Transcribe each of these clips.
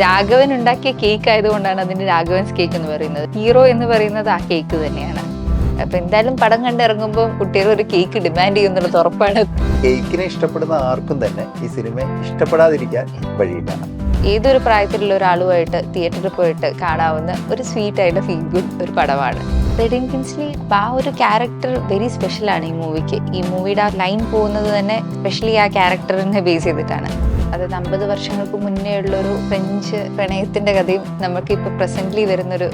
രാഘവൻ ഉണ്ടാക്കിയ കേക്ക് ആയതുകൊണ്ടാണ് അതിന് രാഘവൻസ് കേക്ക് എന്ന് പറയുന്നത്. ഹീറോ എന്ന് പറയുന്നത് ആ കേക്ക് തന്നെയാണ്. അപ്പൊ എന്തായാലും പടം കണ്ടിറങ്ങുമ്പോൾ കുട്ടികൾ ഒരു കേക്ക് ഡിമാൻഡ് ചെയ്യുന്നുള്ളത് ഉറപ്പാണ്. കേക്കിനെ ഇഷ്ടപ്പെടുന്ന ആർക്കും തന്നെ ഈ സിനിമ ഇഷ്ടപ്പെടാതിരിക്കാൻ വഴിയില്ല. ഏതൊരു പ്രായത്തിലുള്ള ഒരാളുമായിട്ട് തിയേറ്ററിൽ പോയിട്ട് കാണാവുന്ന ഒരു സ്വീറ്റ് ആയിട്ട് ഫീൽ ഗുഡ് ഒരു പടമാണ്. റെഡിൻ കിൻസ്ലി ആ ഒരു ക്യാരക്ടർ വെരി സ്പെഷ്യലാണ് ഈ മൂവിക്ക് ഈ മൂവിയുടെ ആ ലൈൻ പോകുന്നത് തന്നെ സ്പെഷ്യലി ആ ക്യാരക്ടറിനെ ബേസ് ചെയ്തിട്ടാണ്. അതായത് അമ്പത് വർഷങ്ങൾക്ക് മുന്നേ ഉള്ളൊരു ഫ്രഞ്ച് പ്രണയത്തിന്റെ കഥയും നമുക്ക് ഇപ്പൊ പ്രസന്റ്ലി വരുന്നൊരു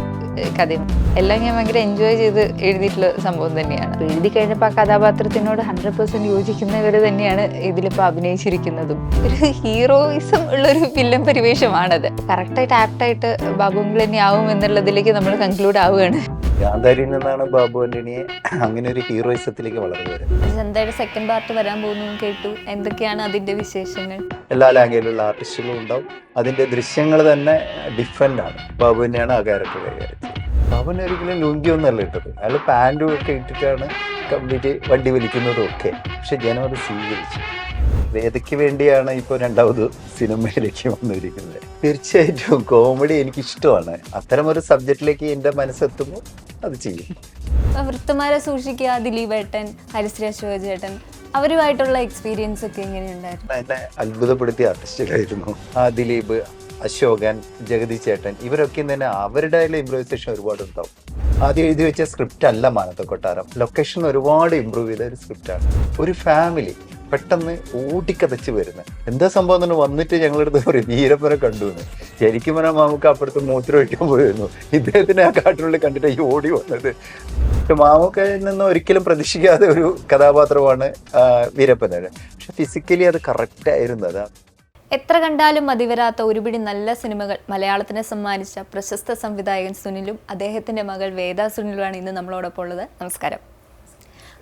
കഥയും. എല്ലാം ഞാൻ ഭയങ്കര എൻജോയ് ചെയ്ത് എഴുതിയിട്ടുള്ള സംഭവം തന്നെയാണ്. എഴുതി കഴിഞ്ഞപ്പോൾ ആ കഥാപാത്രത്തിനോട് ഹൺഡ്രഡ് പെർസെന്റ് യോജിക്കുന്നവർ തന്നെയാണ് ഇതിലിപ്പോൾ അഭിനയിച്ചിരിക്കുന്നതും. ഒരു ഹീറോയിസം ഉള്ളൊരു വില്ലൻ പരിവേഷമാണത്. കറക്റ്റായിട്ട് ആപ്റ്റായിട്ട് ബാബുങ്ങൾ തന്നെ ആവും എന്നുള്ളതിലേക്ക് നമ്മൾ കൺക്ലൂഡ് ആവുകയാണ്. ഗാന്ധാരിയിൽ നിന്നാണ് ബാബു ആന്റണിയെ അങ്ങനെ ഒരു ഹീറോയിസത്തിലേക്ക് വളർന്നു വരുന്നത്. എന്തായാലും സെക്കൻഡ് പാർട്ട് വരാൻ പോകുന്നു കേട്ടു. എന്തൊക്കെയാണ് അതിന്റെ വിശേഷങ്ങൾ? എല്ലാ ലാംഗ്വേജിലുള്ള ആർട്ടിസ്റ്റുകളും ഉണ്ടാവും. അതിന്റെ ദൃശ്യങ്ങൾ തന്നെ ഡിഫറെന്റ് ആണ്. ബാബു തന്നെയാണ് ആ ക്യാരക്ടർ കൈകാര്യം ബാബു ബാബുവിന് ഒരിക്കലും ലുങ്കി ഒന്നല്ല ഇട്ടത്. അയാൾ പാന്റും ഒക്കെ ഇട്ടിട്ടാണ് കംപ്ലീറ്റ് വണ്ടി വലിക്കുന്നതും ഒക്കെ. പക്ഷെ ജനം അത് സ്വീകരിച്ചു. വേദയ്ക്ക് വേണ്ടിയാണ് ഇപ്പോൾ രണ്ടാമത് സിനിമയിലേക്ക് വന്നിരിക്കുന്നത്. തീർച്ചയായിട്ടും കോമഡി എനിക്ക് ഇഷ്ടമാണ് അത്തരം ഒരു സബ്ജക്റ്റിലേക്ക് എന്റെ മനസ്സെത്തുമ്പോൾ അത് ചെയ്യും. വൃത്തമാരെ സൂക്ഷിക്കുക ദിലീപ് ഏട്ടൻ ഹരിശ്രീ അശോക് ചേട്ടൻ അവരുമായിട്ടുള്ള എക്സ്പീരിയൻസ് ഒക്കെ എങ്ങനെയുണ്ടായിരുന്നു? എന്നെ അത്ഭുതപ്പെടുത്തിയ ആർട്ടിസ്റ്റുകളായിരുന്നു ആ ദിലീപ് അശോകൻ ജഗതി ചേട്ടൻ ഇവരൊക്കെ തന്നെ അവരുടെ ഇംപ്രൂവൈസേഷൻ ഒരുപാട് ഉണ്ടാവും ആദ്യം എഴുതി വെച്ച സ്ക്രിപ്റ്റ് അല്ല മാനത്തെ കൊട്ടാരം ലൊക്കേഷൻ ഒരുപാട് ഇമ്പ്രൂവ് ചെയ്ത ഒരു സ്ക്രിപ്റ്റാണ് ഒരു ഫാമിലി പെട്ടെന്ന് ഓടിക്കതച്ച് വരുന്നത് എന്താ സംഭവം തന്നെ വന്നിട്ട് ഞങ്ങളെടുത്ത് പറയും വീരപ്പനെ കണ്ടു എന്ന് ശരിക്കും പറഞ്ഞാൽ മാമുക്ക് അപ്പുറത്ത് മൂത്രം ഒഴിക്കാൻ പോയിരുന്നു. ഇദ്ദേഹത്തിനെ ആ കാട്ടിനുള്ളിൽ കണ്ടിട്ട് ഈ ഓടി വന്നത്. മാമുക്കയിൽ നിന്ന് ഒരിക്കലും പ്രതീക്ഷിക്കാതെ ഒരു കഥാപാത്രമാണ് ആ, പക്ഷെ ഫിസിക്കലി അത് കറക്റ്റ് ആയിരുന്നു. അതാ. എത്ര കണ്ടാലും മതിവരാത്ത ഒരുപിടി നല്ല സിനിമകൾ മലയാളത്തിനെ സമ്മാനിച്ച പ്രശസ്ത സംവിധായകൻ സുനിലും അദ്ദേഹത്തിന്റെ മകൾ വേദ സുനിലുമാണ് ഇന്ന് നമ്മളോടൊപ്പം ഉള്ളത്. നമസ്കാരം.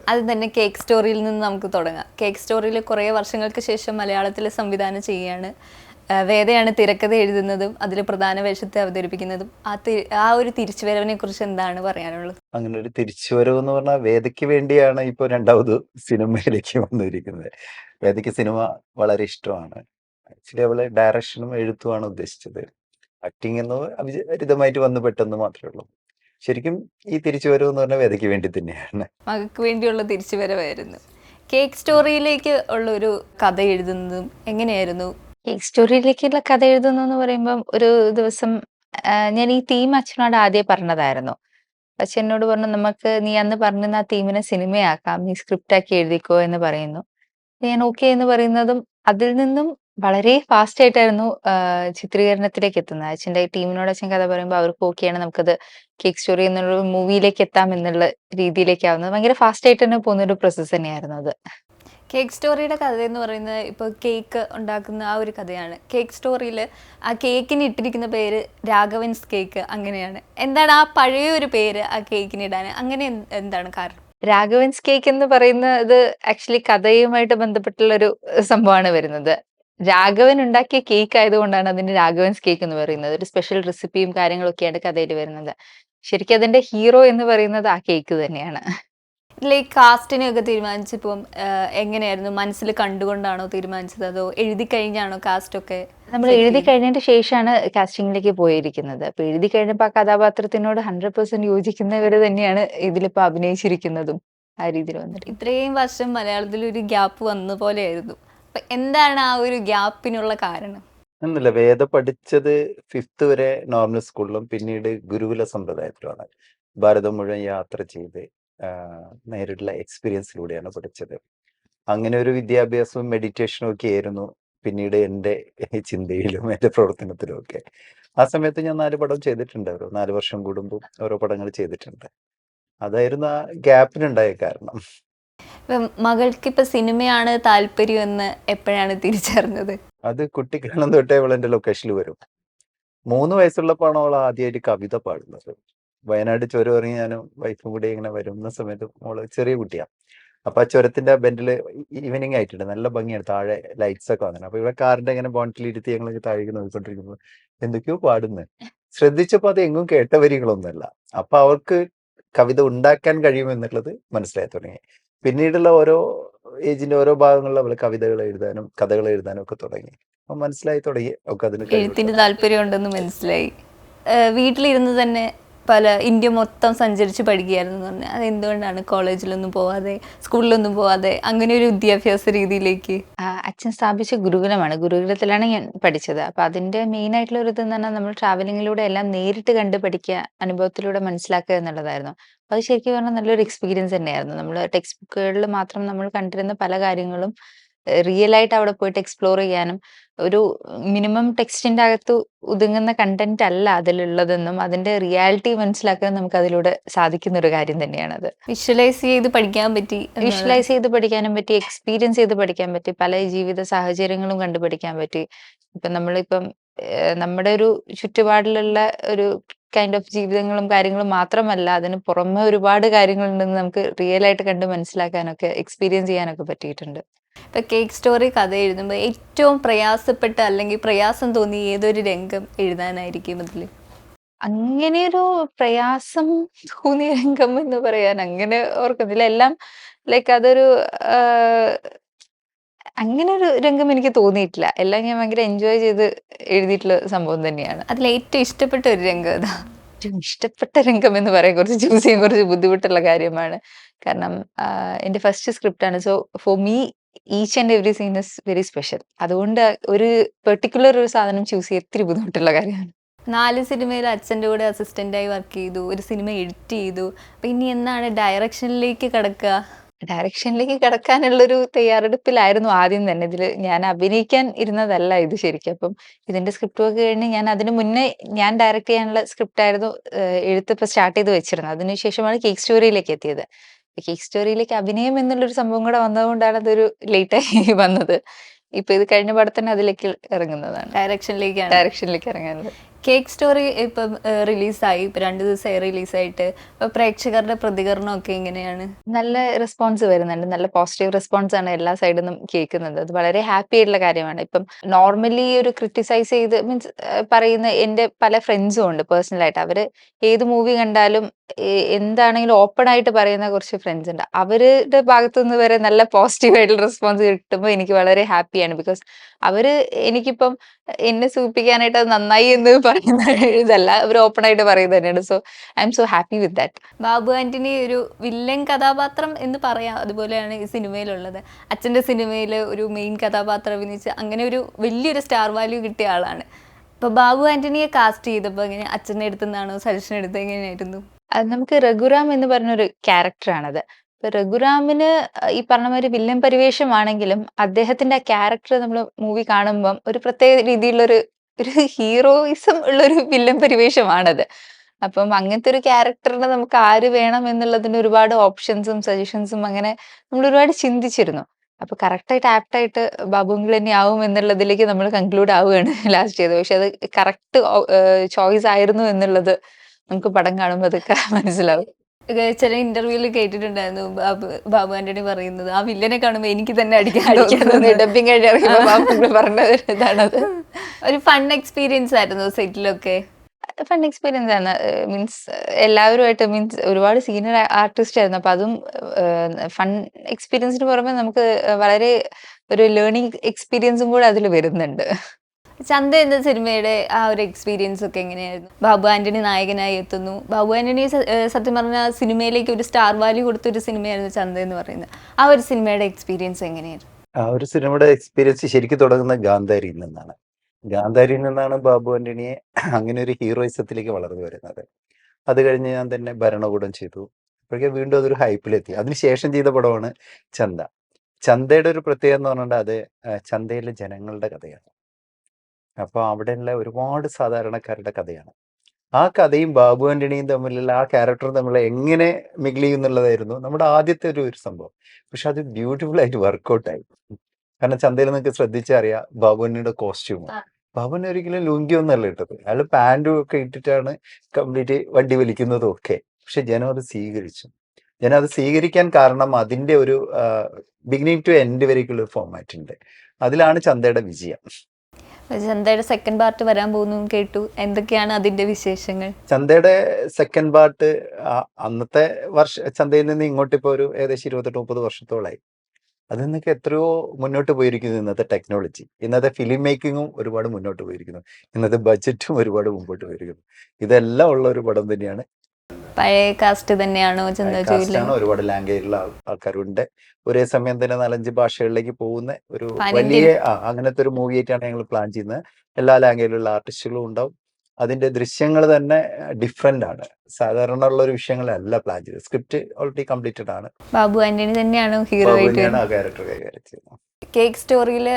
അത് തന്നെ കേക്ക് സ്റ്റോറിയിൽ നിന്ന് നമുക്ക് തുടങ്ങാം. കേക്ക് സ്റ്റോറിയിൽ കുറേ വർഷങ്ങൾക്ക് ശേഷം മലയാളത്തിൽ സംവിധാനം ചെയ്യുകയാണ്. വേദയാണ് തിരക്കഥ എഴുതുന്നതും അതിൽ പ്രധാന വേഷത്തെ അവതരിപ്പിക്കുന്നതും. ആ ആ ഒരു തിരിച്ചുവരവിനെ കുറിച്ച് എന്താണ് പറയാനുള്ളത്? അങ്ങനെ ഒരു തിരിച്ചുവരവ് എന്ന് പറഞ്ഞാൽ വേദയ്ക്ക് വേണ്ടിയാണ് ഇപ്പോൾ രണ്ടാമത് സിനിമയിലേക്ക് വന്നിരിക്കുന്നത്. വേദയ്ക്ക് സിനിമ വളരെ ഇഷ്ടമാണ്. ആക്ച്വലി അവളെ ഡയറക്ഷനും എഴുത്തുമാണ് ഉദ്ദേശിച്ചത്. ആക്ടിങ് എന്ന് അവിചാരിതമായിട്ട് വന്ന് പെട്ടെന്ന് മാത്രമേ ഉള്ളൂ. ശരിക്കും ഈ തിരിച്ചു വരവ് എന്ന് പറഞ്ഞാൽ വേദയ്ക്ക് വേണ്ടി തന്നെയാണ്. മകൾക്ക് വേണ്ടിയുള്ള തിരിച്ചു വരവായിരുന്നു കേക്ക് സ്റ്റോറിയിലേക്ക് ഉള്ള ഒരു കഥ എഴുതുന്നതും എങ്ങനെയായിരുന്നു? കേക്ക് സ്റ്റോറിയിലേക്കുള്ള കഥ എഴുതുന്നു എന്ന് പറയുമ്പം ഒരു ദിവസം ഞാൻ ഈ തീം അച്ഛനോട് ആദ്യം പറഞ്ഞതായിരുന്നു. പക്ഷെ എന്നോട് പറഞ്ഞു നമുക്ക് നീ അന്ന് പറഞ്ഞ ആ തീമിനെ സിനിമയാക്കാം നീ സ്ക്രിപ്റ്റ് ആക്കി എഴുതിക്കോ എന്ന് പറയുന്നു. ഞാൻ ഓക്കെ എന്ന് പറയുന്നതും അതിൽ നിന്നും വളരെ ഫാസ്റ്റ് ആയിട്ടായിരുന്നു ചിത്രീകരണത്തിലേക്ക് എത്തുന്നത്. അച്ഛന്റെ ടീമിനോട് അച്ഛൻ കഥ പറയുമ്പോൾ അവർക്ക് ഓക്കെയാണ് നമുക്കത് കേക്ക് സ്റ്റോറി എന്നുള്ള മൂവിയിലേക്ക് എത്താം എന്നുള്ള രീതിയിലേക്ക് ആവുന്നത് ഭയങ്കര ഫാസ്റ്റ് ആയിട്ട് തന്നെ പോകുന്ന ഒരു പ്രോസസ്സ് തന്നെയായിരുന്നു അത്. കേക്ക് സ്റ്റോറിയുടെ കഥ എന്ന് പറയുന്നത് ഇപ്പോൾ കേക്ക് ഉണ്ടാക്കുന്ന ആ ഒരു കഥയാണ്. കേക്ക് സ്റ്റോറിയിൽ ആ കേക്കിന് ഇട്ടിരിക്കുന്ന പേര് രാഘവൻസ് കേക്ക് അങ്ങനെയാണ്. എന്താണ് ആ പഴയ ഒരു പേര് ആ കേക്കിന് ഇടാൻ? അങ്ങനെ എന്ത്- എന്താണ് കാരണം? രാഘവൻസ് കേക്ക് എന്ന് പറയുന്നത് ആക്ച്വലി കഥയുമായിട്ട് ബന്ധപ്പെട്ടുള്ള ഒരു സംഭവമാണ് വരുന്നത്. രാഘവൻ ഉണ്ടാക്കിയ കേക്ക് ആയതുകൊണ്ടാണ് അതിന് രാഘവൻസ് കേക്ക് എന്ന് പറയുന്നത്. ഒരു സ്പെഷ്യൽ റെസിപ്പിയും കാര്യങ്ങളൊക്കെയാണ് കഥയിൽ വരുന്നത്. ശരിക്കും അതിന്റെ ഹീറോ എന്ന് പറയുന്നത് ആ കേക്ക് തന്നെയാണ്. ലൈക്ക് കാസ്റ്റിനെയൊക്കെ തീരുമാനിച്ചപ്പം എങ്ങനെയായിരുന്നു? മനസ്സിൽ കണ്ടുകൊണ്ടാണോ തീരുമാനിച്ചത്? അതോ എഴുതി കഴിഞ്ഞാണോ കാസ്റ്റ് ഒക്കെ നമ്മൾ എഴുതി കഴിഞ്ഞതിന് ശേഷമാണ് കാസ്റ്റിംഗിലേക്ക് പോയിരിക്കുന്നത്. അപ്പൊ എഴുതി കഴിഞ്ഞപ്പോൾ ആ കഥാപാത്രത്തിനോട് ഹൺഡ്രഡ് പെർസെന്റ് യോജിക്കുന്നവർ തന്നെയാണ് ഇതിലിപ്പോ അഭിനയിച്ചിരിക്കുന്നതും ആ രീതിയിൽ വന്നിട്ട്. ഇത്രയും വർഷം മലയാളത്തിൽ ഒരു ഗ്യാപ്പ് വന്ന പോലെയായിരുന്നു. എന്താണ് ആ ഒരു ഗ്യാപ്പിനുള്ള കാരണം? ഒന്നുമില്ല. വേദ പഠിച്ചത് ഫിഫ്ത്ത് വരെ നോർമൽ സ്കൂളിലും പിന്നീട് ഗുരുകുല സമ്പ്രദായത്തിലുമാണ്. ഭാരതം മുഴുവൻ യാത്ര ചെയ്ത് നേരിട്ടുള്ള എക്സ്പീരിയൻസിലൂടെയാണ് പഠിച്ചത്. അങ്ങനെ ഒരു വിദ്യാഭ്യാസവും മെഡിറ്റേഷനും ഒക്കെ ആയിരുന്നു പിന്നീട് എന്റെ ചിന്തയിലും എന്റെ പ്രവർത്തനത്തിലും ഒക്കെ. ആ സമയത്ത് ഞാൻ നാല് പടം ചെയ്തിട്ടുണ്ട് ഓരോ നാല് വർഷം കൂടുമ്പോൾ ഓരോ പടങ്ങൾ ചെയ്തിട്ടുണ്ട്. അതായിരുന്നു ആ ഗ്യാപ്പിനുണ്ടായ കാരണം. മകൾക്ക് ഇപ്പൊ സിനിമയാണ് താല്പര്യം എന്ന് എപ്പോഴാണ് തിരിച്ചറിഞ്ഞത്? അത് കുട്ടിക്കാലം തൊട്ടേ അവൾ എന്റെ ലൊക്കേഷനിൽ വരും. മൂന്ന് വയസ്സുള്ളപ്പോഴാണ് അവൾ ആദ്യമായിട്ട് കവിത പാടുന്നത്. വയനാട് ചുരം ഇറങ്ങി ഞാനും വൈഫും കൂടി ഇങ്ങനെ വരുന്ന സമയത്ത് മോൾ ചെറിയ കുട്ടിയാണ് അപ്പൊ ആ ചുരത്തിന്റെ ബെൻഡിൽ ഈവനിങ് ആയിട്ടുണ്ട്. നല്ല ഭംഗിയാണ്. താഴെ ലൈറ്റ്സ് ഒക്കെ വന്നിട്ട് അപ്പൊ ഇവിടെ കാറിന്റെ ഇങ്ങനെ ബോണ്ടിലിരുത്തി ഞങ്ങൾ താഴേക്ക് നോക്കിക്കൊണ്ടിരിക്കുമ്പോൾ എന്തൊക്കെയോ പാടുന്നു. ശ്രദ്ധിച്ചപ്പോൾ അത് എങ്ങും കേട്ട വരികളൊന്നുമല്ല. അപ്പൊ അവർക്ക് കവിത ഉണ്ടാക്കാൻ കഴിയുമെന്നുള്ളത് മനസ്സിലായി തുടങ്ങി. പിന്നീടുള്ള ഓരോ ഏജിന്റെ ഓരോ ഭാഗങ്ങളിൽ അവൾ കവിതകൾ എഴുതാനും കഥകൾ എഴുതാനും ഒക്കെ തുടങ്ങി. അപ്പം മനസ്സിലായി തുടങ്ങി. ഒക്കെ അതിന്. എഴുത്തിന് താല്പര്യം ഉണ്ടെന്ന് മനസ്സിലായി. വീട്ടിലിരുന്ന് തന്നെ പല ഇന്ത്യ മൊത്തം സഞ്ചരിച്ച് പഠിക്കുകയായിരുന്നു എന്ന് പറഞ്ഞാൽ അതെന്തുകൊണ്ടാണ് കോളേജിലൊന്നും പോവാതെ സ്കൂളിലൊന്നും പോവാതെ അങ്ങനെ ഒരു വിദ്യാഭ്യാസ രീതിയിലേക്ക്? അച്ഛൻ സ്ഥാപിച്ച ഗുരുകുലമാണ്. ഗുരുകുലത്തിലാണ് ഞാൻ പഠിച്ചത്. അപ്പൊ അതിന്റെ മെയിൻ ആയിട്ടുള്ള ഒരു ഇതെന്ന് പറഞ്ഞാൽ നമ്മൾ ട്രാവലിങ്ങിലൂടെ എല്ലാം നേരിട്ട് കണ്ട് പഠിക്കുക അനുഭവത്തിലൂടെ മനസ്സിലാക്കുക എന്നുള്ളതായിരുന്നു. അത് ശരിക്കും പറഞ്ഞാൽ നല്ലൊരു എക്സ്പീരിയൻസ് തന്നെയായിരുന്നു. നമ്മൾ ടെക്സ്റ്റ് ബുക്കുകളിൽ മാത്രം നമ്മൾ കണ്ടിരുന്ന പല കാര്യങ്ങളും റിയൽ ആയിട്ട് അവിടെ പോയിട്ട് എക്സ്പ്ലോർ ചെയ്യാനും ഒരു മിനിമം ടെക്സ്റ്റിന്റെ അകത്ത് ഒതുങ്ങുന്ന കണ്ടന്റ് അല്ല അതിലുള്ളതെന്നും അതിന്റെ റിയാലിറ്റി മനസ്സിലാക്കാൻ നമുക്ക് അതിലൂടെ സാധിക്കുന്ന ഒരു കാര്യം തന്നെയാണത്. വിഷ്വലൈസ് ചെയ്ത് പഠിക്കാൻ പറ്റി. വിഷ്വലൈസ് ചെയ്ത് പഠിക്കാനും പറ്റി എക്സ്പീരിയൻസ് ചെയ്ത് പഠിക്കാൻ പറ്റി പല ജീവിത സാഹചര്യങ്ങളും കണ്ടു പഠിക്കാൻ പറ്റി. ഇപ്പൊ നമ്മളിപ്പം നമ്മുടെ ഒരു ചുറ്റുപാടിലുള്ള ഒരു കൈൻഡ് ഓഫ് ജീവിതങ്ങളും കാര്യങ്ങളും മാത്രമല്ല അതിന് പുറമെ ഒരുപാട് കാര്യങ്ങളുണ്ടെന്ന് നമുക്ക് റിയൽ ആയിട്ട് കണ്ട് മനസ്സിലാക്കാനൊക്കെ എക്സ്പീരിയൻസ് ചെയ്യാനൊക്കെ പറ്റിയിട്ടുണ്ട്. ഇപ്പൊ കേക്ക് സ്റ്റോറി കഥ എഴുതുമ്പോൾ ഏറ്റവും പ്രയാസപ്പെട്ട അല്ലെങ്കിൽ പ്രയാസം തോന്നി ഏതൊരു രംഗം എഴുതാനായിരിക്കും അതിൽ അങ്ങനെ ഒരു പ്രയാസം തോന്നിയ രംഗം എന്ന് പറയാൻ അങ്ങനെ ഓർക്കുന്നില്ല. എല്ലാം ലൈക്ക് അതൊരു അങ്ങനെ ഒരു രംഗം എനിക്ക് തോന്നിയിട്ടില്ല. എല്ലാം ഞാൻ ഭയങ്കര എൻജോയ് ചെയ്ത് എഴുതിയിട്ടുള്ള സംഭവം തന്നെയാണ്. അതിൽ ഏറ്റവും ഇഷ്ടപ്പെട്ട ഒരു രംഗം അതാ ഏറ്റവും ഇഷ്ടപ്പെട്ട രംഗം എന്ന് പറയാൻ കുറച്ച് ചൂസ് ചെയ്യാൻ കുറച്ച് ബുദ്ധിമുട്ടുള്ള കാര്യമാണ്. കാരണം എന്റെ എന്റെ ഫസ്റ്റ് സ്ക്രിപ്റ്റ് ആണ്. So for me each and every scene is very special അതുകൊണ്ട് ഒരു പെർട്ടിക്കുലർ ഒരു സാധനം ചൂസ് ചെയ്യാൻ ഇത്തിരി ബുദ്ധിമുട്ടുള്ള കാര്യമാണ്. നാല് സിനിമയിൽ അച്ഛന്റെ കൂടെ അസിസ്റ്റന്റായി വർക്ക് ചെയ്തു ഒരു സിനിമ എഡിറ്റ് ചെയ്തു. അപ്പം ഇനി എന്നാണ് ഡയറക്ഷനിലേക്ക് കിടക്കുക? ഡയറക്ഷനിലേക്ക് കിടക്കാനുള്ളൊരു തയ്യാറെടുപ്പിലായിരുന്നു ആദ്യം തന്നെ. ഇതിൽ ഞാൻ അഭിനയിക്കാൻ ഇരുന്നതല്ല ഇത് ശരിക്കും. അപ്പം ഇതിന്റെ സ്ക്രിപ്റ്റ് വർക്ക് കഴിഞ്ഞ് ഞാൻ അതിന് മുന്നേ ഞാൻ ഡയറക്റ്റ് ചെയ്യാനുള്ള സ്ക്രിപ്റ്റ് ആയിരുന്നു എഴുത്ത് ഇപ്പൊ സ്റ്റാർട്ട് ചെയ്ത് വെച്ചിരുന്നത്. അതിനുശേഷമാണ് കേക്ക് സ്റ്റോറിയിലേക്ക് എത്തിയത്. കേക്ക് സ്റ്റോറിയിലേക്ക് അഭിനയം എന്നുള്ളൊരു സംഭവം കൂടെ വന്നതുകൊണ്ടാണ് അതൊരു ലേറ്റായി ആയി വന്നത്. ഇപ്പൊ ഇത് കഴിഞ്ഞ പടത്തന്നെ അതിലേക്ക് ഇറങ്ങുന്നതാണ്. ഡയറക്ഷനിലേക്ക് ഡയറക്ഷനിലേക്ക് ഇറങ്ങുന്നത്. കേക്ക് സ്റ്റോറി ഇപ്പം റിലീസായി. ഇപ്പം രണ്ട് ദിവസമായി റിലീസായിട്ട്. പ്രേക്ഷകരുടെ പ്രതികരണമൊക്കെ എങ്ങനെയാണ്? നല്ല റെസ്പോൺസ് വരുന്നുണ്ട്. നല്ല പോസിറ്റീവ് റെസ്പോൺസ് ആണ് എല്ലാ സൈഡിൽ നിന്നും കേൾക്കുന്നത്. അത് വളരെ ഹാപ്പി ആയിട്ടുള്ള കാര്യമാണ്. ഇപ്പം നോർമലി ഒരു ക്രിറ്റിസൈസ് ചെയ്ത് മീൻസ് പറയുന്ന എന്റെ പല ഫ്രണ്ട്സും ഉണ്ട് പേഴ്സണലായിട്ട് അവർ ഏത് മൂവി കണ്ടാലും എന്താണെങ്കിലും ഓപ്പൺ ആയിട്ട് പറയുന്ന കുറച്ച് ഫ്രണ്ട്സ് ഉണ്ട്. അവരുടെ ഭാഗത്തു നിന്ന് വരെ നല്ല പോസിറ്റീവ് ആയിട്ടുള്ള റെസ്പോൺസ് കിട്ടുമ്പോൾ എനിക്ക് വളരെ ഹാപ്പിയാണ് ബിക്കോസ് അവർ എനിക്കിപ്പം എന്നെ സൂചിപ്പിക്കാനായിട്ട് അത് നന്നായി എന്ന് പറയുന്ന ഇതല്ല അവർ ഓപ്പൺ ആയിട്ട് പറയുന്നത് തന്നെയാണ് so I'm so happy with that Babu Antony ഒരു വില്ലൻ കഥാപാത്രം എന്ന് പറയാം. അതുപോലെയാണ് ഈ സിനിമയിലുള്ളത്. അച്ഛന്റെ സിനിമയിൽ ഒരു മെയിൻ കഥാപാത്രം അഭിനയിച്ച് അങ്ങനെ ഒരു വലിയൊരു സ്റ്റാർ വാല്യൂ കിട്ടിയ ആളാണ്. അപ്പോൾ ബാബു ആന്റണിയെ കാസ്റ്റ് ചെയ്തപ്പോൾ എങ്ങനെ അച്ഛന്റെ അടുത്തുനിന്നാണോ സജഷൻ എടുത്തത് എങ്ങനെയായിരുന്നു? അത് നമുക്ക് രഘുറാം എന്ന് പറഞ്ഞൊരു ക്യാരക്ടറാണത് ഇപ്പൊ രഘുറാമിന് ഈ പറഞ്ഞ മാതിരി വില്ലൻ പരിവേഷമാണെങ്കിലും അദ്ദേഹത്തിന്റെ ആ ക്യാരക്ടർ നമ്മൾ മൂവി കാണുമ്പം ഒരു പ്രത്യേക രീതിയിലുള്ളൊരു ഒരു ഹീറോയിസം ഉള്ളൊരു വില്ലൻ പരിവേഷമാണത്. അപ്പം അങ്ങനത്തെ ഒരു ക്യാരക്ടറിനെ നമുക്ക് ആര് വേണം എന്നുള്ളതിന് ഒരുപാട് ഓപ്ഷൻസും സജഷൻസും അങ്ങനെ നമ്മൾ ഒരുപാട് ചിന്തിച്ചിരുന്നു. അപ്പൊ കറക്റ്റായിട്ട് ആപ്റ്റായിട്ട് ബാബുങ്കിൾ തന്നെ ആവും എന്നുള്ളതിലേക്ക് നമ്മൾ കൺക്ലൂഡ് ആവുകയാണ് ലാസ്റ്റ് ചെയ്തത്. പക്ഷെ അത് കറക്റ്റ് ചോയ്സ് ആയിരുന്നു എന്നുള്ളത് നമുക്ക് പടം കാണുമ്പോൾ അതൊക്കെ മനസ്സിലാവും. ചില ഇന്റർവ്യൂവിൽ കേട്ടിട്ടുണ്ടായിരുന്നു. ബാബു ബാബു ആന്റണി പറയുന്നത്. ആ വില്ലനെ കാണുമ്പോൾ എനിക്ക് തന്നെ അടിക്കാൻ തോന്നുന്നു." ഡബിങ് കഴിഞ്ഞ ബാബുങ്കിൾ പറഞ്ഞ ഒരു ഇതാണത്. ഒരു ഫൺ എക്സ്പീരിയൻസ് ആയിരുന്നു സെറ്റിലൊക്കെ. ഫൺ എക്സ്പീരിയൻസ് ആണ്. മീൻസ് എല്ലാവരുമായിട്ട് മീൻസ് ഒരുപാട് സീനിയർ ആർട്ടിസ്റ്റ് ആയിരുന്നു. അപ്പൊ അതും ഫൺ എക്സ്പീരിയൻസിന് പുറമെ നമുക്ക് വളരെ ഒരു ലേണിംഗ് എക്സ്പീരിയൻസും കൂടെ അതിൽ വരുന്നുണ്ട്. ചന്ത എന്ന സിനിമയുടെ ആ ഒരു എക്സ്പീരിയൻസ് ഒക്കെ എങ്ങനെയായിരുന്നു? ബാബു ആന്റണി നായകനായി എത്തുന്നു. ബാബു ആന്റണി സത്യം പറഞ്ഞാൽ സിനിമയിലേക്ക് ഒരു സ്റ്റാർ വാല്യൂ കൊടുത്ത ഒരു സിനിമയായിരുന്നു ചന്ത എന്ന് പറയുന്നത്. ആ ഒരു സിനിമയുടെ എക്സ്പീരിയൻസ് എങ്ങനെയായിരുന്നു? ആ ഒരു സിനിമയുടെ എക്സ്പീരിയൻസ് ശരിക്കും തുടങ്ങുന്ന ഗാന്ധാരിയിൽ നിന്നാണ്. ഗാന്ധാരിയിൽ നിന്നാണ് ബാബു ആന്റണിയെ അങ്ങനെ ഒരു ഹീറോയിസത്തിലേക്ക് വളർന്നു വരുന്നത്. അത് കഴിഞ്ഞ് ഞാൻ തന്നെ ഭരണകൂടം ചെയ്തു. അപ്പോഴേക്കും വീണ്ടും അതൊരു ഹൈപ്പിലെത്തി അതിനുശേഷം ചെയ്ത പടമാണ് ചന്ത. ചന്തയുടെ ഒരു പ്രത്യേകത എന്ന് പറഞ്ഞാൽ അത് ചന്തയിലെ ജനങ്ങളുടെ കഥയാണ്. അപ്പോൾ അവിടെയുള്ള ഒരുപാട് സാധാരണക്കാരുടെ കഥയാണ്. ആ കഥയും ബാബു ആന്റണിയും തമ്മിലുള്ള ആ ക്യാരക്ടർ തമ്മിൽ എങ്ങനെ മിഗിൾ ചെയ്യുന്നുള്ളതായിരുന്നു നമ്മുടെ ആദ്യത്തെ ഒരു ഒരു സംഭവം. പക്ഷെ അത് ബ്യൂട്ടിഫുൾ ആയിട്ട് വർക്കൗട്ട് ആയി കാരണം ചന്തയിൽ നിങ്ങൾക്ക് ശ്രദ്ധിച്ചറിയാം ബാബുവിന്റെ കോസ്റ്റ്യൂം ബാബു ഒരിക്കലും ലുങ്കി ഒന്നല്ല ഇട്ടത്. അയാൾ പാന്റും ഒക്കെ ഇട്ടിട്ടാണ് കംപ്ലീറ്റ് വണ്ടി വലിക്കുന്നതും ഒക്കെ. പക്ഷെ ജനം അത് സ്വീകരിച്ചു. ജനം അത് സ്വീകരിക്കാൻ കാരണം അതിന്റെ ഒരു ബിഗിനിങ് ടു എൻഡ് വരേക്കുള്ള ഒരു ഫോമാറ്റ് ഉണ്ട്. അതിലാണ് ചന്തയുടെ വിജയം. ചന്തയുടെ സെക്കൻഡ് പാർട്ട് വരാൻ പോകുന്നു കേട്ടു. എന്തൊക്കെയാണ് അതിന്റെ വിശേഷങ്ങൾ? ചന്തയുടെ സെക്കൻഡ് പാർട്ട് അന്നത്തെ വർഷ ചന്തയിൽ നിന്ന് ഇങ്ങോട്ട് ഇപ്പോൾ ഒരു ഏകദേശം ഇരുപത്തെട്ട് മുപ്പത് വർഷത്തോളായി. അതിൽ നിന്നൊക്കെ എത്രയോ മുന്നോട്ട് പോയിരിക്കുന്നു ഇന്നത്തെ ടെക്നോളജി ഇന്നത്തെ ഫിലിം മേക്കിങ്ങും ഒരുപാട് മുന്നോട്ട് പോയിരിക്കുന്നു. ഇന്നത്തെ ബഡ്ജറ്റും ഒരുപാട് മുമ്പോട്ട് പോയിരിക്കുന്നു. ഇതെല്ലാം ഉള്ള ഒരു പടം തന്നെയാണ് പഴയ കാസ്റ്റ് തന്നെയാണോ ചന്ദ കാസ്റ്റാണ് ഒരുപാട് ലാംഗ്വേജിലുള്ള ആൾക്കാരുണ്ട്. ഒരേ സമയം തന്നെ നാലഞ്ച് ഭാഷകളിലേക്ക് പോകുന്ന ഒരു വലിയ അങ്ങനത്തെ ഒരു മൂവി ആയിട്ടാണ് ഞങ്ങൾ പ്ലാൻ ചെയ്യുന്നത്. എല്ലാ ലാംഗ്വേജിലുള്ള ആർട്ടിസ്റ്റുകളും ഉണ്ടാവും. അതിന്റെ ദൃശ്യങ്ങൾ തന്നെ ഡിഫറെന്റ് ആണ്. സാധാരണ ഉള്ള ഒരു വിഷയങ്ങളല്ല പ്ലാൻ ചെയ്തത്. സ്ക്രിപ്റ്റ് ഓൾറെഡി കംപ്ലീറ്റഡ് ആണ്. ബാബു ആന്റണി തന്നെയാണ് ഹീറോ ക്യാരക്ടർ കൈകാര്യം ചെയ്യുന്നത്. കേക്ക് സ്റ്റോറിയിൽ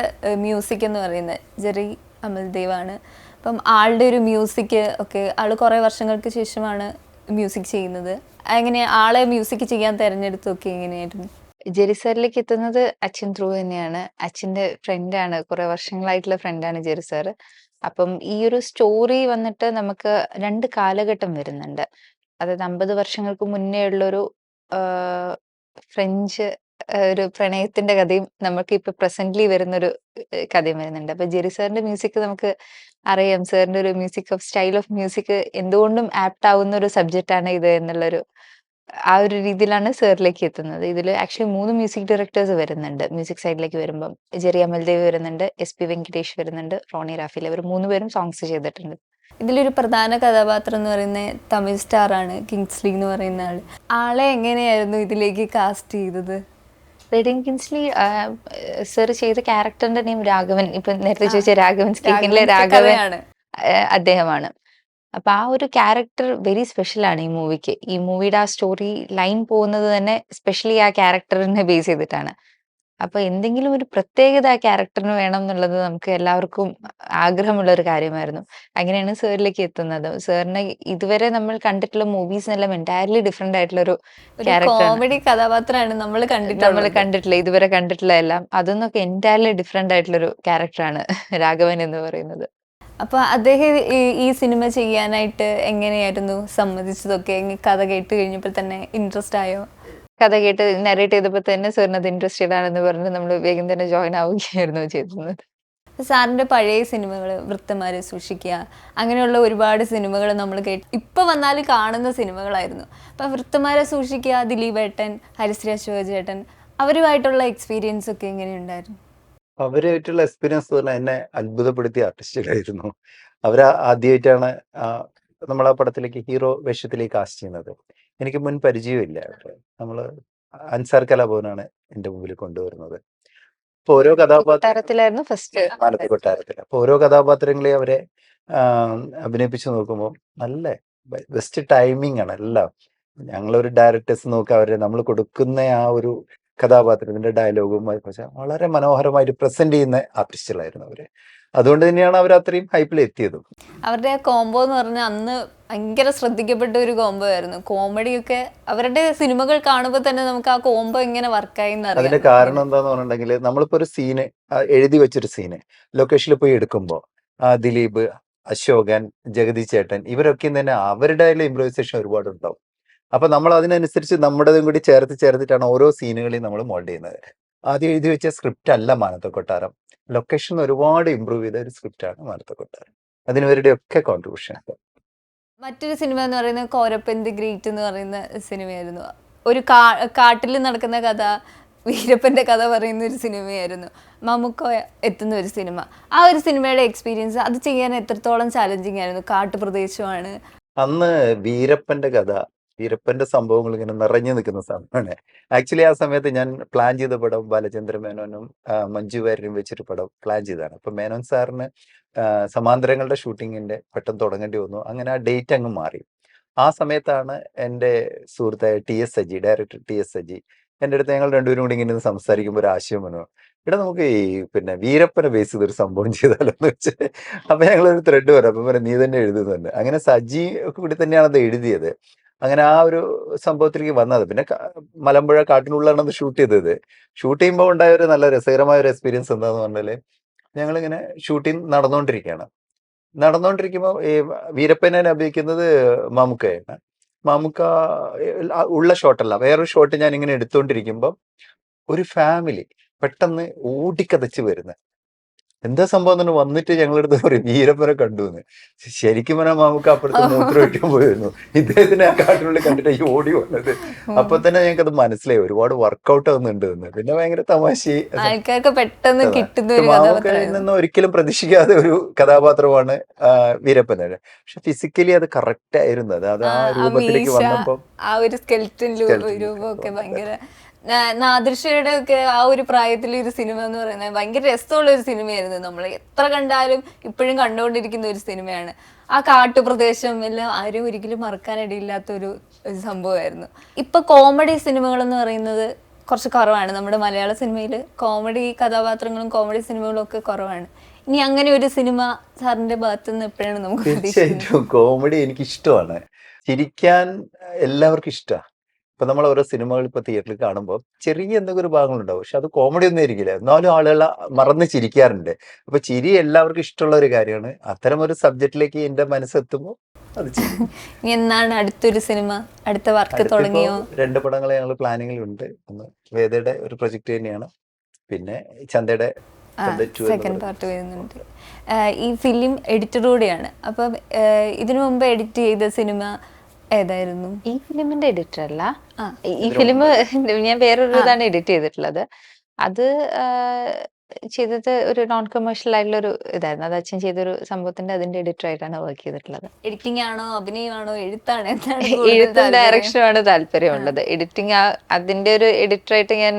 മ്യൂസിക് എന്ന് പറയുന്നത് ജെറി അമൽദേവ് ആണ് അപ്പം ആളുടെ ഒരു മ്യൂസിക് ഒക്കെ ആൾ കുറേ വർഷങ്ങൾക്ക് ശേഷമാണ് മ്യൂസിക് ചെയ്യുന്നത്? അങ്ങനെ ആളെ മ്യൂസിക് ചെയ്യാൻ തിരഞ്ഞെടുത്തൊക്കെ എങ്ങനെയായിരുന്നു? ജെറിസാറിലേക്ക് എത്തുന്നത് അച്ഛൻ ത്രൂ തന്നെയാണ്. അച്ഛന്റെ ഫ്രണ്ടാണ് കുറെ വർഷങ്ങളായിട്ടുള്ള ഫ്രണ്ടാണ് ജെറിസാർ അപ്പം ഈ ഒരു സ്റ്റോറി വന്നിട്ട് നമുക്ക് രണ്ട് കാലഘട്ടം വരുന്നുണ്ട്. അതായത് അമ്പത് വർഷങ്ങൾക്ക് മുന്നേ ഉള്ളൊരു ഫ്രഞ്ച് ഒരു പ്രണയത്തിന്റെ കഥയും നമുക്ക് ഇപ്പൊ പ്രസന്റ്ലി വരുന്നൊരു കഥയും വരുന്നുണ്ട്. അപ്പൊ ജെറി സാറിന്റെ മ്യൂസിക് നമുക്ക് അറിയാം. സാറിന്റെ ഒരു music of style of music എന്തുകൊണ്ടും ആപ്റ്റ് ആവുന്ന ഒരു സബ്ജക്റ്റ് ആണ് ഇത് എന്നുള്ളൊരു ആ ഒരു രീതിയിലാണ് സാറിലേക്ക് എത്തുന്നത്. ഇതിൽ ആക്ച്വലി മൂന്ന് മ്യൂസിക് ഡയറക്ടേഴ്സ് വരുന്നുണ്ട്. മ്യൂസിക് സൈഡിലേക്ക് വരുമ്പം ജെറി അമൽദേവ് വരുന്നുണ്ട് എസ് പി വെങ്കടേഷ് വരുന്നുണ്ട് റോണി റാഫിൽ. ഇവർ മൂന്ന് പേരും സോങ്സ് ചെയ്തിട്ടുണ്ട്. ഇതിലൊരു പ്രധാന കഥാപാത്രം എന്ന് പറയുന്നത് തമിഴ് സ്റ്റാർ ആണ് കിങ്സ്ലി എന്ന് പറയുന്ന ആൾ ആളെ എങ്ങനെയായിരുന്നു ഇതിലേക്ക് കാസ്റ്റ് ചെയ്തത്? റെഡിൻ കിൻസ്ലി സർ ചെയ്ത ക്യാരക്ടറിന്റെ നെയിം രാഘവൻ. ഇപ്പൊ നേരത്തെ ചോദിച്ച രാഘവൻ രാഘവൻസ് രാഘവൻ. അദ്ദേഹമാണ്. അപ്പൊ ആ ഒരു ക്യാരക്ടർ വെരി സ്പെഷ്യൽ ആണ് ഈ മൂവിക്ക് ഈ മൂവിയുടെ ആ സ്റ്റോറി ലൈൻ പോകുന്നത് തന്നെ സ്പെഷ്യലി ആ ക്യാരക്ടറിനെ ബേസ് ചെയ്തിട്ടാണ്. അപ്പൊ എന്തെങ്കിലും ഒരു പ്രത്യേകത ആ ക്യാരക്ടറിന് വേണം എന്നുള്ളത് നമുക്ക് എല്ലാവർക്കും ആഗ്രഹമുള്ള ഒരു കാര്യമായിരുന്നു. അങ്ങനെയാണ് സാറിലേക്ക് എത്തുന്നത്. സാറിനെ ഇതുവരെ നമ്മൾ കണ്ടിട്ടുള്ള മൂവീസ് എല്ലാം എന്റയർലി ഡിഫറെന്റ് ആയിട്ടുള്ള ഒരു കോമഡി കഥാപാത്രമാണ് നമ്മൾ നമ്മൾ കണ്ടിട്ടുള്ള കണ്ടിട്ടില്ല ഇതുവരെ കണ്ടിട്ടുള്ള എല്ലാം. അതൊന്നൊക്കെ എന്റയർലി ഡിഫറെന്റ് ആയിട്ടുള്ള ഒരു ക്യാരക്ടറാണ് രാഘവൻ എന്ന് പറയുന്നത്. അപ്പൊ അദ്ദേഹം ഈ- സിനിമ ചെയ്യാനായിട്ട് എങ്ങനെയായിരുന്നു സമ്മതിച്ചതൊക്കെ? കഥ കേട്ട് കഴിഞ്ഞപ്പോൾ തന്നെ ഇൻട്രസ്റ്റ് ആയോ? കഥ കേട്ട് നരേറ്റ് ചെയ്തപ്പോൾ തന്നെ സാറിന് അത് ഇൻട്രസ്റ്റഡ് ആണെന്ന് പറഞ്ഞ് നമ്മൾ വേഗം തന്നെ ജോയിൻ ആവുകയായിരുന്നു ചെയ്തിരുന്നത്. സാറിന്റെ പഴയ സിനിമകൾ വൃത്തമാരെ സൂക്ഷിക്കുക അങ്ങനെയുള്ള ഒരുപാട് സിനിമകൾ നമ്മൾ കേട്ട് ഇപ്പൊ വന്നാൽ കാണുന്ന സിനിമകളായിരുന്നു. അപ്പൊ വൃത്തമാരെ സൂക്ഷിക്കുക ദിലീപ് ഏട്ടൻ ഹരിശ്രീ അശോക ചേട്ടൻ അവരുമായിട്ടുള്ള എക്സ്പീരിയൻസ് ഒക്കെ എങ്ങനെയുണ്ടായിരുന്നു? അവരുമായിട്ടുള്ള എക്സ്പീരിയൻസ് പറഞ്ഞാൽ എന്നെ അത്ഭുതപ്പെടുത്തിയ ആർട്ടിസ്റ്റുകളായിരുന്നു അവർ ആദ്യമായിട്ടാണ് നമ്മൾ ആ പടത്തിലേക്ക് ഹീറോ വേഷത്തിലേക്ക് കാസ്റ്റ് ചെയ്യുന്നത്. എനിക്ക് മുൻ പരിചയമില്ല. നമ്മൾ അൻസാർ കലാഭവനാണ് എന്റെ മുമ്പിൽ കൊണ്ടുവരുന്നത്. അപ്പൊ ഓരോ കഥാപാത്രത്തിലായിരുന്നു ഫസ്റ്റ് മാലത്തി കൊട്ടാരത്തിൽ അപ്പൊ ഓരോ കഥാപാത്രങ്ങളെ അവരെ അഭിനയിപ്പിച്ച് നോക്കുമ്പോൾ നല്ല ബെസ്റ്റ് ടൈമിംഗ് ആണ് എല്ലാം. ഞങ്ങളൊരു ഡയറക്ടേഴ്സ് നോക്കുക അവരെ നമ്മൾ കൊടുക്കുന്ന ആ ഒരു കഥാപാത്രത്തിന്റെ ഡയലോഗും പക്ഷെ വളരെ മനോഹരമായിട്ട് പ്രസന്റ് ചെയ്യുന്ന ആർട്ടിസ്റ്റുകളായിരുന്നു അവർ. അതുകൊണ്ട് തന്നെയാണ് അവർ അത്രയും ഹൈപ്പിൽ എത്തിയതും. അവരുടെ കോംബോ എന്ന് പറഞ്ഞാൽ അന്ന് ഭയങ്കര ശ്രദ്ധിക്കപ്പെട്ട ഒരു കോംബോ ആയിരുന്നു. കോമഡിയൊക്കെ അവരുടെ സിനിമകൾ കാണുമ്പോൾ തന്നെ നമുക്ക് ആ കോംബോ എങ്ങനെ വർക്കായി അതിന്റെ കാരണം എന്താന്ന് പറഞ്ഞിട്ടുണ്ടെങ്കിൽ നമ്മളിപ്പോ ഒരു സീന് എഴുതി വെച്ചൊരു സീന് ലൊക്കേഷനിൽ പോയി എടുക്കുമ്പോൾ ദിലീപ് അശോകൻ ജഗതി ചേട്ടൻ ഇവരൊക്കെ തന്നെ അവരുടെ ഇംപ്രൂവൈസേഷൻ ഒരുപാട് ഉണ്ടാവും അപ്പൊ നമ്മൾ അതിനനുസരിച്ച് നമ്മുടേതും കൂടി ചേർത്ത് ചേർത്തിട്ടാണ് ഓരോ സീനുകളെയും നമ്മൾ മോൾഡ് ചെയ്യുന്നത്. ആദ്യം എഴുതി വെച്ച സ്ക്രിപ്റ്റ് അല്ല മാനത്തെ കൊട്ടാരം ലൊക്കേഷൻ ഒരുപാട് ഇമ്പ്രൂവ് ചെയ്ത ഒരു സ്ക്രിപ്റ്റാണ് മാനത്തെ കൊട്ടാരം. അതിന് ഇവരുടെ ഒക്കെ. കോൺട്രിബ്യൂഷൻ മറ്റൊരു സിനിമ എന്ന് പറയുന്നത് കോരപ്പന്ത് ഗ്രേറ്റ് എന്ന് പറയുന്ന സിനിമയായിരുന്നു ഒരു കാട്ടിൽ നടക്കുന്ന കഥ വീരപ്പന്റെ കഥ പറയുന്ന ഒരു സിനിമയായിരുന്നു മമ്മൂക്ക എത്തുന്ന ഒരു സിനിമ ആ ഒരു സിനിമയുടെ എക്സ്പീരിയൻസ് അത് ചെയ്യാൻ എത്രത്തോളം ചാലഞ്ചിങ് ആയിരുന്നു? കാട്ടുപ്രദേശമാണ്. അന്ന് വീരപ്പന്റെ കഥ വീരപ്പന്റെ സംഭവങ്ങൾ ഇങ്ങനെ നിറഞ്ഞു നിൽക്കുന്ന സമയമാണ് ആക്ച്വലി ആ സമയത്ത് ഞാൻ പ്ലാൻ ചെയ്ത പടം ബാലചന്ദ്ര മേനോനും മഞ്ജു വാര്യരും വെച്ചൊരു പടം പ്ലാൻ ചെയ്തതാണ്. അപ്പൊ മേനോൻ സാറിന് സമാന്തരങ്ങളുടെ ഷൂട്ടിങ്ങിന്റെ പെട്ടെന്ന് തുടങ്ങേണ്ടി വന്നു. അങ്ങനെ ആ ഡേറ്റ് അങ്ങ് മാറി. ആ സമയത്താണ് എന്റെ സുഹൃത്തായ T S Saji director T S Saji എന്റെ അടുത്ത് ഞങ്ങൾ രണ്ടുപേരും കൂടി ഇങ്ങനെ സംസാരിക്കുമ്പോൾ ഒരു ആശയം വന്നു. ഇവിടെ നമുക്ക് ഈ പിന്നെ വീരപ്പനെ ബേസ് ചെയ്തൊരു സംഭവം ചെയ്താലോ? എന്ന് വെച്ച് അപ്പൊ ഞങ്ങളൊരു ത്രെഡ് വരാം അപ്പം നീ തന്നെ എഴുതുന്നുണ്ട് അങ്ങനെ സജി കൂടി തന്നെയാണ് അത് എഴുതിയത്. അങ്ങനെ ആ ഒരു സംഭവത്തിലേക്ക് വന്നത്. പിന്നെ മലമ്പുഴ കാട്ടിനുള്ളിലാണ് അത് ഷൂട്ട് ചെയ്തത്. ഷൂട്ട് ചെയ്യുമ്പോൾ ഉണ്ടായ ഒരു നല്ല രസകരമായ ഒരു എക്സ്പീരിയൻസ് എന്താന്ന് പറഞ്ഞാൽ ഞങ്ങളിങ്ങനെ ഷൂട്ടിങ് നടന്നുകൊണ്ടിരിക്കുകയാണ് നടന്നുകൊണ്ടിരിക്കുമ്പോൾ ഈ വീരപ്പനെ അഭിനയിക്കുന്നത് മാമുക്കയാണ് മാമുക്ക ഉള്ള ഷോട്ടല്ല വേറൊരു ഷോട്ട് ഞാൻ ഇങ്ങനെ എടുത്തുകൊണ്ടിരിക്കുമ്പോൾ ഒരു ഫാമിലി പെട്ടെന്ന് ഓടിക്കതച്ച് വരുന്നത്. എന്താ സംഭവം എന്ന് പറഞ്ഞ് വന്നിട്ട് ഞങ്ങളടുത്ത് പറയും വീരപ്പനെ കണ്ടു എന്ന് ശരിക്കും പറഞ്ഞാൽ മാമുക്ക് അപ്പുറത്ത് മൂത്രം ഒഴിക്കാൻ പോയിരുന്നു. ഇദ്ദേഹത്തിനെ ആ കാട്ടിനുള്ളിൽ കണ്ടിട്ട് ഈ ഓടി വന്നത്. അപ്പൊ തന്നെ ഞങ്ങൾക്ക് അത് മനസ്സിലായി. ഒരുപാട് വർക്കൗട്ട് ആവുന്നുണ്ട് എന്ന്. പിന്നെ ഭയങ്കര തമാശ. ആൾക്കാർക്ക് പെട്ടെന്ന് കിട്ടുന്ന നിന്ന് ഒരിക്കലും പ്രതീക്ഷിക്കാതെ ഒരു കഥാപാത്രമാണ് വീരപ്പനെ വീരപ്പൻ. പക്ഷെ ഫിസിക്കലി അത് കറക്റ്റ് ആയിരുന്നു. അത് ആ രൂപത്തിലേക്ക് വന്നപ്പോ ആ ഒരു സ്കെൽറ്റൻ രൂപമൊക്കെ. ഭയങ്കര നാ- നാദിർഷയുടെ ഒക്കെ ആ ഒരു പ്രായത്തിലെ ഒരു സിനിമ എന്ന് പറയുന്നത് ഭയങ്കര രസമുള്ള ഒരു സിനിമയായിരുന്നു. നമ്മൾ എത്ര കണ്ടാലും ഇപ്പോഴും കണ്ടുകൊണ്ടിരിക്കുന്ന ഒരു സിനിമയാണ്. ആ കാട്ടുപ്രദേശം എല്ലാം ആരും ഒരിക്കലും മറക്കാനിടയില്ലാത്ത ഒരു സംഭവമായിരുന്നു. ഇപ്പൊ കോമഡി സിനിമകൾ എന്ന് പറയുന്നത് കുറച്ച് കുറവാണ്. നമ്മുടെ മലയാള സിനിമയിൽ കോമഡി കഥാപാത്രങ്ങളും കോമഡി സിനിമകളും ഒക്കെ കുറവാണ്. ഇനി അങ്ങനെ ഒരു സിനിമ സാറിന്റെ ഭാഗത്തു നിന്ന് എപ്പോഴാണ് നമുക്ക് കോമഡി എനിക്ക് ഇഷ്ടമാണ് ചിരിക്കാൻ എല്ലാവർക്കും ഇഷ്ടമാണ് ഇപ്പൊ നമ്മൾ ഓരോ സിനിമകൾ ഇപ്പൊ തിയേറ്ററിൽ കാണുമ്പോൾ ചെറിയ എന്തെങ്കിലും ഒരു ഭാഗങ്ങളുണ്ടാവും. പക്ഷെ അത് കോമഡി ഒന്നും ആയിരിക്കില്ല. എന്നാലും ആളുകൾ മറന്ന് ചിരിക്കാറുണ്ട്. അപ്പൊ ചിരി എല്ലാവർക്കും ഇഷ്ടമുള്ള ഒരു കാര്യമാണ്. അത്തരം ഒരു സബ്ജക്റ്റിലേക്ക് എന്റെ മനസ്സെത്തുമ്പോൾ എന്നാണ് അടുത്തൊരു സിനിമ? അടുത്ത വർക്ക് തുടങ്ങിയോ? രണ്ട് പടങ്ങൾ ഞങ്ങൾ പ്ലാനിങ്ങിൽ ഉണ്ട് ഒന്ന് വേദയുടെ ഒരു പ്രൊജക്ട് തന്നെയാണ്. പിന്നെ ചന്തയുടെ സെക്കൻഡ് പാർട്ട് വരുന്നുണ്ട്. ഈ ഫിലിം എഡിറ്ററൂടെയാണ് അപ്പം ഇതിനു മുമ്പ് എഡിറ്റ് ചെയ്ത സിനിമ ഏതായിരുന്നു? ഈ ഫിലിമിന്റെ എഡിറ്റർ അല്ല. ഈ- ഫിലിം ഞാൻ വേറൊരു ഇതാണ് എഡിറ്റ് ചെയ്തിട്ടുള്ളത്. അത് ചെയ്തത് ഒരു നോൺ കമേഴ്ഷ്യൽ ആയിട്ടുള്ള ഒരു ഇതായിരുന്നു. അത് അച്ഛൻ ചെയ്തൊരു സംഭവത്തിന്റെ അതിന്റെ എഡിറ്റർ ആയിട്ടാണ് വർക്ക് ചെയ്തിട്ടുള്ളത്. എഡിറ്റിംഗ് ആണോ അഭിനയമാണോ എഴുത്താണ്? എഴുത്തും? ഡയറക്ഷനുമാണ് താല്പര്യമുള്ളത്. എഡിറ്റിംഗ് അതിന്റെ ഒരു എഡിറ്റർ ആയിട്ട് ഞാൻ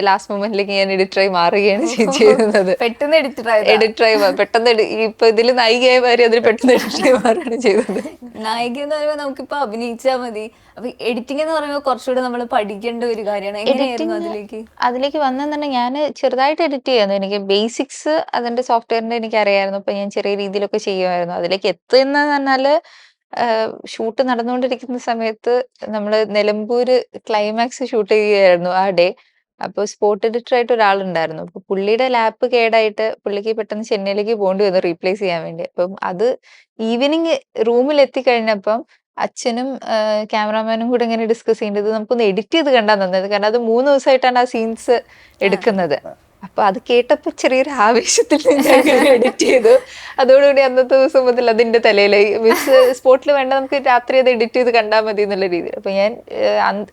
ലാസ്റ്റ് മൊമെന്റിലേക്ക് ഞാൻ എഡിറ്ററായി മാറുകയാണ് ചെയ്- ചെയ്യുന്നത് പെട്ടെന്ന് എഡിറ്റർ ആയത്? എഡിറ്ററായി പെട്ടെന്ന് ഇപ്പൊ ഇതിൽ നായികയായി മാറി അതിൽ പെട്ടെന്ന് എഡിറ്ററായി മാറുകയാണ് ചെയ്തത്. നായിക എന്ന് പറയുമ്പോൾ നമുക്കിപ്പോ അഭിനയിച്ചാൽ മതി. അപ്പൊ എഡിറ്റിംഗ് എന്ന് പറയുമ്പോൾ കുറച്ചുകൂടെ നമ്മൾ പഠിക്കേണ്ട ഒരു കാര്യമാണ്. എങ്ങനെയായിരുന്നു അതിലേക്ക്? അതിലേക്ക് വന്നെന്നുണ്ടെങ്കിൽ ഞാൻ ചെറുതായിട്ട് എഡിറ്റ് ചെയ്യായിരുന്നു എനിക്ക് ബേസിക്സ് അതിന്റെ സോഫ്റ്റ്വെയറിന്റെ എനിക്ക് അറിയായിരുന്നു അപ്പൊ ഞാൻ ചെറിയ രീതിയിലൊക്കെ ചെയ്യുമായിരുന്നു. അതിലേക്ക് എത്തുന്ന പറഞ്ഞാൽ ഷൂട്ട് നടന്നുകൊണ്ടിരിക്കുന്ന സമയത്ത് നമ്മൾ നിലമ്പൂര് ക്ലൈമാക്സ് ഷൂട്ട് ചെയ്യുകയായിരുന്നു ആ ഡേ അപ്പോൾ സ്പോട്ട് എഡിറ്റർ ആയിട്ട് ഒരാളുണ്ടായിരുന്നു. അപ്പൊ പുള്ളിയുടെ ലാപ്പ് കേടായിട്ട് പുള്ളിക്ക് പെട്ടെന്ന് ചെന്നൈയിലേക്ക് പോകേണ്ടി വന്നു റീപ്ലേസ് ചെയ്യാൻ വേണ്ടി. അപ്പം അത് ഈവനിങ് റൂമിൽ എത്തിക്കഴിഞ്ഞപ്പം അച്ഛനും ക്യാമറാമാനും കൂടെ ഇങ്ങനെ ഡിസ്കസ് ചെയ്യേണ്ടത് നമുക്കൊന്ന് എഡിറ്റ് ചെയ്ത് കണ്ടാൽ നന്നത് കാരണം അത് മൂന്ന് ദിവസമായിട്ടാണ് ആ സീൻസ് എടുക്കുന്നത്. അപ്പൊ അത് കേട്ടപ്പോ ചെറിയൊരു ആവേശത്തിൽ എഡിറ്റ് ചെയ്തു. അതോടുകൂടി അന്നത്തെ ദിവസം മുതൽ അതിന്റെ തലയിലായി. മീൻസ് സ്പോട്ടിൽ വേണ്ട നമുക്ക് രാത്രി അത് എഡിറ്റ് ചെയ്ത് കണ്ടാൽ മതി എന്നുള്ള രീതിയിൽ. അപ്പൊ ഞാൻ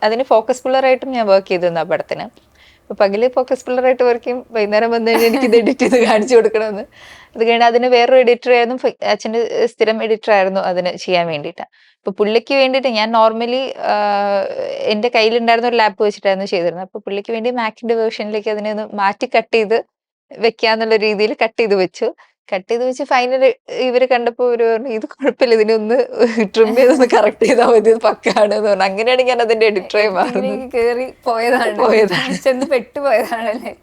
അതിന് ഫോക്കസ് പുള്ളറായിട്ടും ഞാൻ വർക്ക് ചെയ്തിരുന്നു ആ പടത്തിന്. പകൽ ഫോക്കസ് പുള്ളറായിട്ട് വർക്ക് ചെയ്യും. വൈകുന്നേരം വന്നു കഴിഞ്ഞാൽ എനിക്ക് ഇത് എഡിറ്റ് ചെയ്ത് കാണിച്ചു കൊടുക്കണമെന്ന്. അത് കഴിഞ്ഞാൽ അതിന് വേറൊരു എഡിറ്റർ ആയിരുന്നു. അച്ഛന്റെ സ്ഥിരം എഡിറ്റർ ആയിരുന്നു അതിന് ചെയ്യാൻ വേണ്ടിയിട്ട്. അപ്പൊ പുള്ളിക്ക് വേണ്ടിയിട്ട് ഞാൻ നോർമലി എന്റെ കയ്യിലുണ്ടായിരുന്ന ഒരു ലാപ്പ് വെച്ചിട്ടായിരുന്നു ചെയ്തിരുന്നത്. അപ്പൊ പുള്ളിക്ക് വേണ്ടി മാക്കിന്റെ വേർഷനിലേക്ക് അതിനെ ഒന്ന് മാറ്റി കട്ട് ചെയ്ത് വെക്കാന്നുള്ള രീതിയിൽ കട്ട് ചെയ്ത് വെച്ചു. കട്ട് ചെയ്ത് വെച്ച് ഫൈനൽ ഇവർ കണ്ടപ്പോ ഇവർ പറഞ്ഞു ഇത് കുഴപ്പമില്ല ഇതിനൊന്ന് ട്രിം ചെയ്തൊന്ന് കറക്റ്റ് ചെയ്താൽ മതി ഇത് പക്കാണ് എന്ന് പറഞ്ഞു. അങ്ങനെയാണ് ഞാൻ അതിന്റെ എഡിറ്ററായി മാറുന്നത്. കയറി കേറി പോയതാണ്. പോയതാണ്. ചെന്ന് പെട്ടുപോയതാണല്ലേ?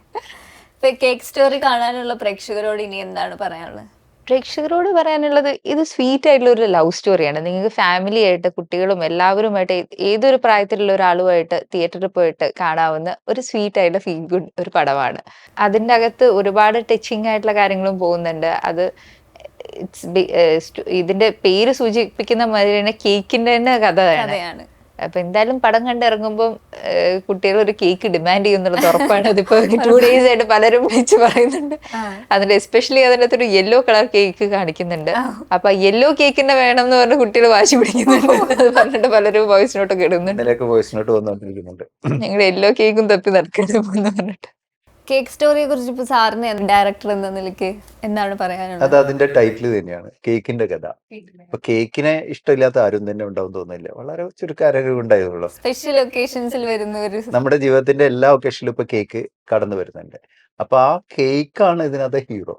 കേക്ക് സ്റ്റോറി കാണാനുള്ള പ്രേക്ഷകരോട് ഇനി എന്താണ് പറയാനുള്ളത്? പ്രേക്ഷകരോട് പറയാനുള്ളത് ഇത് സ്വീറ്റ് ആയിട്ടുള്ള ഒരു ലവ് സ്റ്റോറിയാണ് നിങ്ങൾക്ക് ഫാമിലി ആയിട്ട് കുട്ടികളും എല്ലാവരുമായിട്ട് ഏതൊരു പ്രായത്തിലുള്ള ഒരാളുമായിട്ട് തിയേറ്ററിൽ പോയിട്ട് കാണാവുന്ന ഒരു സ്വീറ്റ് ആയിട്ടുള്ള ഫീൽ ഗുഡ് ഒരു പടമാണ്. അതിന്റെ അകത്ത് ഒരുപാട് ടച്ചിങ് ആയിട്ടുള്ള കാര്യങ്ങളും പോകുന്നുണ്ട്. അത് ഇറ്റ്സ് ഇതിന്റെ പേര് സൂചിപ്പിക്കുന്ന മാതിരി തന്നെ കേക്കിന്റെ തന്നെ കഥ കഥയാണ്. അപ്പൊ എന്തായാലും പടം കണ്ടിറങ്ങുമ്പോൾ കുട്ടികൾ ഒരു കേക്ക് ഡിമാൻഡ് ചെയ്യുന്നുള്ളത് ഉറപ്പാണ്. അതിപ്പോ ടു ഡേയ്സ് ആയിട്ട് പലരും വിളിച്ച് പറയുന്നുണ്ട്. അതിന്റെ എസ്പെഷ്യലി അതിനകത്ത് ഒരു യെല്ലോ കളർ കേക്ക് കാണിക്കുന്നുണ്ട്. അപ്പൊ യെല്ലോ കേക്കിന്റെ വേണം എന്ന് പറഞ്ഞ കുട്ടികൾ വാശി പിടിക്കുന്നുണ്ട്. അത് പറഞ്ഞിട്ട് പലരും വോയിസ് നോട്ടൊക്കെ ഇടുന്നുണ്ട്. വോയിസ് നോട്ട് വന്നുകൊണ്ടിരിക്കുന്നുണ്ട്. ഞങ്ങൾ യെല്ലോ കേക്കും തപ്പി നടക്കരുത് എന്ന് പറഞ്ഞിട്ട്. കേക്ക് സ്റ്റോറിയെ കുറിച്ച് ഇപ്പൊ സാറിന് ഡയറക്ടർ എന്ന നിലയ്ക്ക് എന്താണ് പറയാനുള്ളത്? അത് അതിന്റെ ടൈറ്റിൽ തന്നെയാണ് കേക്കിന്റെ കഥ. അപ്പൊ കേക്കിനെ ഇഷ്ടമില്ലാത്ത ആരും തന്നെ ഉണ്ടാവും തോന്നുന്നില്ല. വളരെ ചുരുക്കാരും ഉണ്ടായിരുന്നുള്ളൂ സ്പെഷ്യൽ ഒക്കേഷൻസിൽ വരുന്ന ഒരു നമ്മുടെ ജീവിതത്തിന്റെ എല്ലാ ഒക്കേഷനിലും ഇപ്പൊ കേക്ക് കടന്നു വരുന്നുണ്ട്. അപ്പൊ ആ കേക്കാണ് ഇതിനകത്ത് ഹീറോ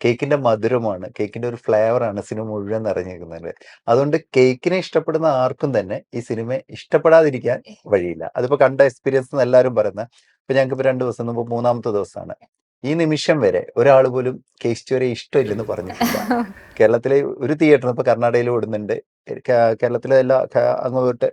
കേക്കിന്റെ മധുരമാണ് കേക്കിന്റെ ഒരു ഫ്ലേവർ ആണ് സിനിമ മുഴുവൻ നിറഞ്ഞിരിക്കുന്നത്. അതുകൊണ്ട് കേക്കിനെ ഇഷ്ടപ്പെടുന്ന ആർക്കും തന്നെ ഈ സിനിമ ഇഷ്ടപ്പെടാതിരിക്കാൻ വഴിയില്ല. അതിപ്പോ കണ്ട എക്സ്പീരിയൻസ് എല്ലാവരും പറയുന്ന ഇപ്പൊ ഞങ്ങൾക്ക് ഇപ്പൊ രണ്ട് ദിവസം മുമ്പ് മൂന്നാമത്തെ ദിവസമാണ് ഈ നിമിഷം വരെ ഒരാൾ പോലും കേക്ക് സ്റ്റോറി ഇഷ്ടമില്ലെന്ന് പറഞ്ഞിട്ടില്ല. കേരളത്തിലെ ഒരു തിയേറ്റർ ഇപ്പൊ കർണാടകയിൽ ഓടുന്നുണ്ട്. കേരളത്തിലെ എല്ലാ അങ്ങ് തൊട്ട്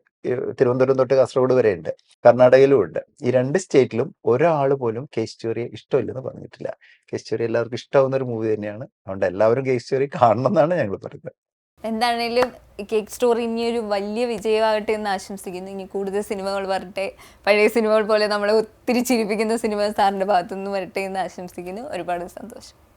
തിരുവനന്തപുരം തൊട്ട് കാസർഗോഡ് വരെ ഉണ്ട്. കർണാടകയിലും ഉണ്ട്. ഈ രണ്ട് സ്റ്റേറ്റിലും ഒരാൾ പോലും കേസ് സ്റ്റോറിയെ ഇഷ്ടമില്ലെന്ന് പറഞ്ഞിട്ടില്ല. കേസ് സ്റ്റോറി എല്ലാവർക്കും ഇഷ്ടമാവുന്ന ഒരു മൂവി തന്നെയാണ്. അതുകൊണ്ട് എല്ലാവരും കേസ് സ്റ്റോറി കാണണം എന്നാണ് ഞങ്ങൾ പറയുന്നത്. എന്താണേലും കേക്ക് സ്റ്റോറി ഇനി ഒരു വലിയ വിജയമാകട്ടെ എന്ന് ആശംസിക്കുന്നു. ഇനി കൂടുതൽ സിനിമകൾ വരട്ടെ. പഴയ സിനിമകൾ പോലെ നമ്മളെ ഒത്തിരി ചിരിപ്പിക്കുന്ന സിനിമ സാറിന്റെ ഭാഗത്തുനിന്ന് വരട്ടെ എന്ന് ആശംസിക്കുന്നു. ഒരുപാട് സന്തോഷം.